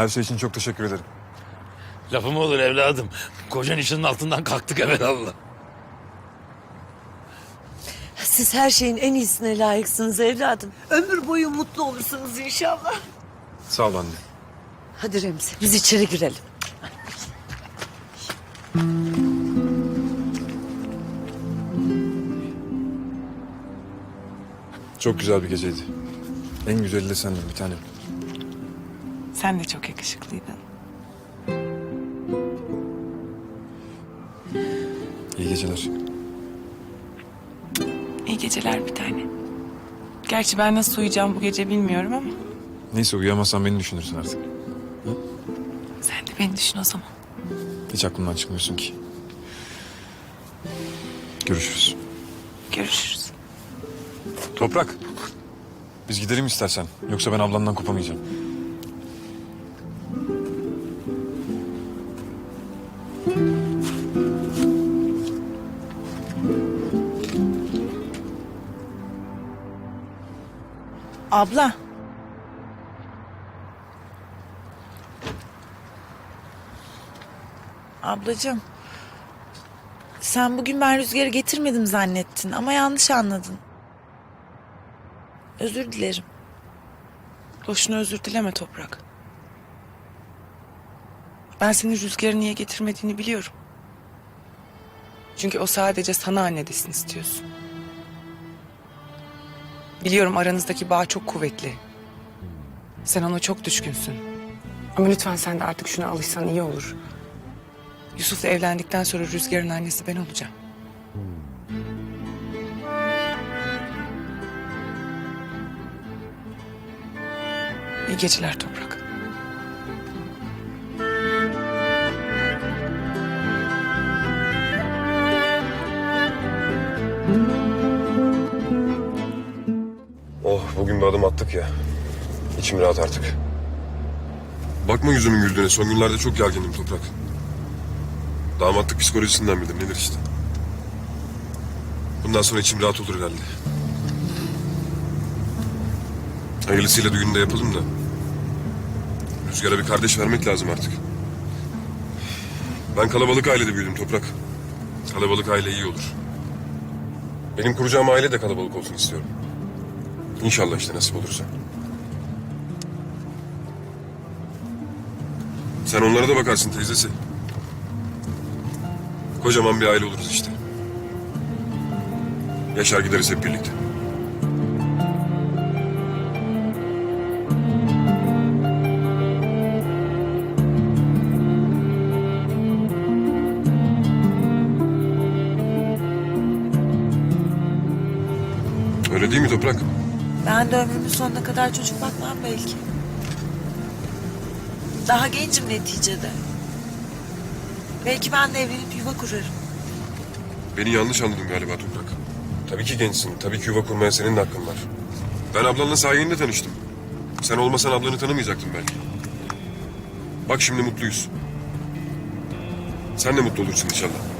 Her şey için çok teşekkür ederim. Lafım olur evladım. Kocan işinin altından kalktık evvelallah. Siz her şeyin en iyisine layıksınız evladım. Ömür boyu mutlu olursunuz inşallah. Sağ ol anne. Hadi Remzi biz içeri girelim. Çok güzel bir geceydi. En güzeli de sendin bir tanem. Sen de çok yakışıklıydın. İyi geceler. İyi geceler bir tane. Gerçi ben nasıl uyuyacağım bu gece bilmiyorum ama Neyse uyuyamazsan beni düşünürsün artık. sen de beni düşün o zaman. Hiç aklımdan çıkmıyorsun ki. Görüşürüz. Görüşürüz. Toprak. Biz gidelim istersen. Yoksa ben ablandan kopamayacağım. Abla. Ablacığım. Sen bugün ben rüzgarı getirmedim zannettin ama yanlış anladın. Özür dilerim. Boşuna özür dileme Toprak. Ben senin rüzgarı niye getirmediğini biliyorum. Çünkü o sadece sana anne desin istiyorsun. Biliyorum aranızdaki bağ çok kuvvetli. Sen ona çok düşkünsün. Ama lütfen sen de artık şuna alışsan iyi olur. Yusuf'la evlendikten sonra Rüzgar'ın annesi ben olacağım. İyi geceler Toprak. Oh bugün bir adım attık ya. İçim rahat artık. Bakma yüzümün güldüğüne. Son günlerde çok gerginim Toprak. Damatlık psikolojisinden midir nedir işte. Bundan sonra içim rahat olur herhalde. Hayırlısıyla düğünü de yapalım da. Rüzgar'a bir kardeş vermek lazım artık. Ben kalabalık ailede büyüdüm Toprak. Kalabalık aile iyi olur. Benim kuracağım aile de kalabalık olsun istiyorum. İnşallah işte nasip olursa. Sen onlara da bakarsın teyzesi. Kocaman bir aile oluruz işte. Yaşar gideriz hep birlikte. Öyle değil mi Toprak? Ben de ömrümün sonuna kadar çocuk bakmam belki. Daha gencim neticede. Belki ben de evlenip yuva kurarım. Beni yanlış anladın galiba Toprak. Tabii ki gençsin. Tabii ki yuva kurmaya senin de hakkın var. Ben ablanla sayende tanıştım. Sen olmasan ablanı tanımayacaktım belki. Bak şimdi mutluyuz. Sen de mutlu olursun inşallah.